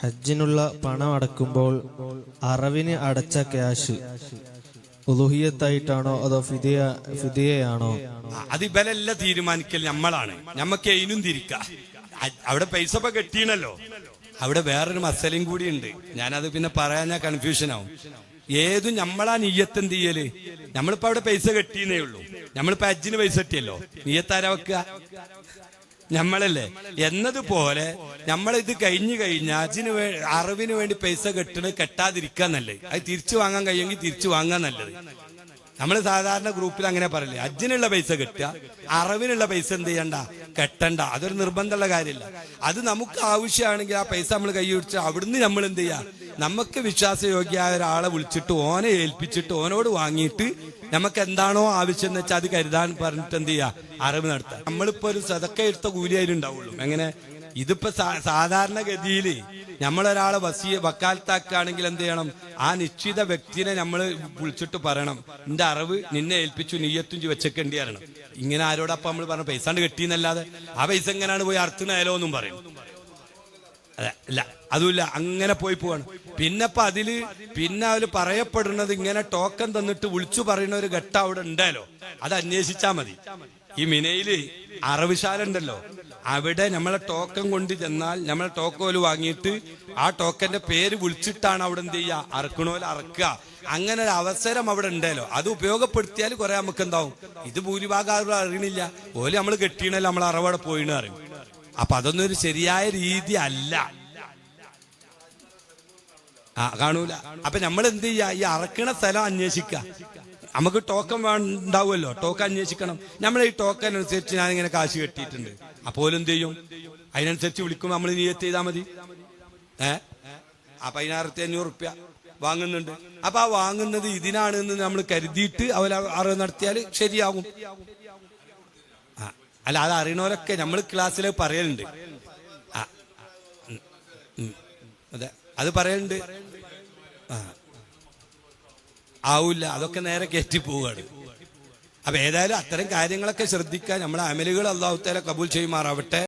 ഹജ്ജിനുള്ള പണം അടക്കുമ്പോൾ അറവിന് അടച്ച ക്യാഷ് ഉലുഹിയത്തായിട്ടാണോ അതോ ഫിദിയ ഫിദിയയാണോ? അത് ഇവരെല്ലാം തീരുമാനിക്കൽ നമ്മളാണ്. നമ്മക്ക് എയിനും തിരിക്ക. അവിടെ പൈസ ഇപ്പൊ കെട്ടിയണല്ലോ അവിടെ വേറൊരു മസലയും കൂടി ഉണ്ട് ഞാനത് പിന്നെ പറയാൻ ഞാൻ കൺഫ്യൂഷൻ ആവും. ഏതും നമ്മളാ നീയത്ത് എന്ത് ചെയ്യൽ? നമ്മളിപ്പോ അവിടെ പൈസ കെട്ടിയെന്നേ ഉള്ളൂ. നമ്മളിപ്പോ അജ്ജിന് പൈസ കെട്ടിയല്ലോ. നീയത്താരാ വെക്കുക നമ്മളല്ലേ എന്നതുപോലെ നമ്മൾ ഇത് കഴിഞ്ഞു കഴിഞ്ഞാൽ അതിന് വേ അറിവിന് വേണ്ടി പൈസ കെട്ടണ് കെട്ടാതിരിക്കാൻ നല്ലത്. അത് തിരിച്ചു വാങ്ങാൻ കഴിയുമെങ്കിൽ തിരിച്ചു വാങ്ങാൻ നല്ലത്. നമ്മൾ സാധാരണ ഗ്രൂപ്പിൽ അങ്ങനെ പറയില്ലേ അജ്ജിനുള്ള പൈസ കിട്ടുക അറിവിനുള്ള പൈസ എന്ത് ചെയ്യണ്ട കെട്ടണ്ട അതൊരു നിർബന്ധമുള്ള കാര്യമില്ല. അത് നമുക്ക് ആവശ്യമാണെങ്കിൽ ആ പൈസ നമ്മൾ കൈ പിടിച്ച് അവിടുന്ന് നമ്മൾ എന്ത് ചെയ്യുക നമുക്ക് വിശ്വാസയോഗ്യമായ ഒരാളെ വിളിച്ചിട്ട് ഓനെ ഏൽപ്പിച്ചിട്ട് ഓനോട് വാങ്ങിയിട്ട് നമുക്ക് എന്താണോ ആവശ്യം എന്ന് വെച്ചാൽ അത് കരുതാൻ പറഞ്ഞിട്ട് എന്ത് ചെയ്യുക അറിവ് നടത്താം. നമ്മളിപ്പോ ഒരു സതക്ക എടുത്ത കൂലി അതിലുണ്ടാവുള്ളൂ എങ്ങനെ? ഇതിപ്പോ സാധാരണ സാധാരണഗതിയിൽ നമ്മളൊരാളെ വസീ വക്കാലത്താക്കുകയാണെങ്കിൽ എന്ത് ചെയ്യണം? ആ നിശ്ചിത വ്യക്തിനെ നമ്മൾ വിളിച്ചിട്ട് പറയണം. നിന്റെ അറിവ് നിന്നെ ഏൽപ്പിച്ചു നീയത്തും വെച്ചേക്കേണ്ടി അറിയണം ഇങ്ങനെ ആരോടപ്പം നമ്മൾ പറഞ്ഞു പൈസ കൊണ്ട് കെട്ടിയെന്നല്ലാതെ ആ പൈസ എങ്ങനെയാണ് പോയി അർത്ഥനായാലോ എന്നും പറയും. അതെ അല്ല അതുമില്ല അങ്ങനെ പോയി പോവാണ്. പിന്നെ ഇപ്പൊ അതിൽ പിന്നെ അവർ പറയപ്പെടുന്നത് ഇങ്ങനെ ടോക്കൺ തന്നിട്ട് വിളിച്ചു പറയുന്ന ഒരു ഘട്ടം അവിടെ ഉണ്ടല്ലോ അത് അന്വേഷിച്ചാ മതി. ഈ മിനയിൽ അറവിശാല ഉണ്ടല്ലോ. അവിടെ നമ്മളെ ടോക്കൺ കൊണ്ട് ചെന്നാൽ നമ്മളെ ടോക്കോൽ വാങ്ങിയിട്ട് ആ ടോക്കന്റെ പേര് വിളിച്ചിട്ടാണ് അവിടെ എന്ത് ചെയ്യുക? അറക്കണോൽ അറക്കുക. അങ്ങനെ ഒരു അവസരം അവിടെ ഉണ്ടല്ലോ. അത് ഉപയോഗപ്പെടുത്തിയാൽ കുറെ നമുക്ക് എന്താവും? ഇത് ഭൂരിഭാഗം ആരും അറിയണില്ല. ഓൽ നമ്മൾ കെട്ടിയണല്ലോ നമ്മൾ അറവടെ പോയിന്ന് അറിയും അപ്പൊ അതൊന്നും ഒരു ശരിയായ രീതി അല്ല. ആ കാണൂല. അപ്പൊ നമ്മൾ എന്ത് ചെയ്യാ ഈ അറക്കണ സ്ഥലം അന്വേഷിക്ക നമുക്ക് ടോക്കൺ ഉണ്ടാവുമല്ലോ. ടോക്കൺ അന്വേഷിക്കണം. നമ്മൾ ഈ ടോക്കൺ അനുസരിച്ച് ഞാൻ ഇങ്ങനെ കാശ് കെട്ടിയിട്ടുണ്ട്. അപ്പോൾ എന്ത് ചെയ്യും? അതിനനുസരിച്ച് വിളിക്കുമ്പോൾ നമ്മൾ നീയത്ത് ചെയ്താൽ മതി. ഏ? ആ പതിനായിരത്തി അഞ്ഞൂറ് റുപ്യ വാങ്ങുന്നുണ്ട്. അപ്പൊ ആ വാങ്ങുന്നത് ഇതിനാണ് എന്ന് നമ്മൾ കരുതിയിട്ട് അവർ അറിവ് നടത്തിയാൽ ശരിയാകും. അല്ല അത് അറിയണവരൊക്കെ നമ്മൾ ക്ലാസ്സിൽ പറയലുണ്ട്. അതെ അത് പറയലുണ്ട്. ആ ആവൂല അതൊക്കെ നേരെ കയറ്റി പോവുകയാണ് അപ്പൊ ഏതായാലും അത്തരം കാര്യങ്ങളൊക്കെ ശ്രദ്ധിക്കാൻ നമ്മളെ അമലുകൾ അള്ളാഹുത്തേലെ കബൂൽ ചെയ്യുമാറാവട്ടെ.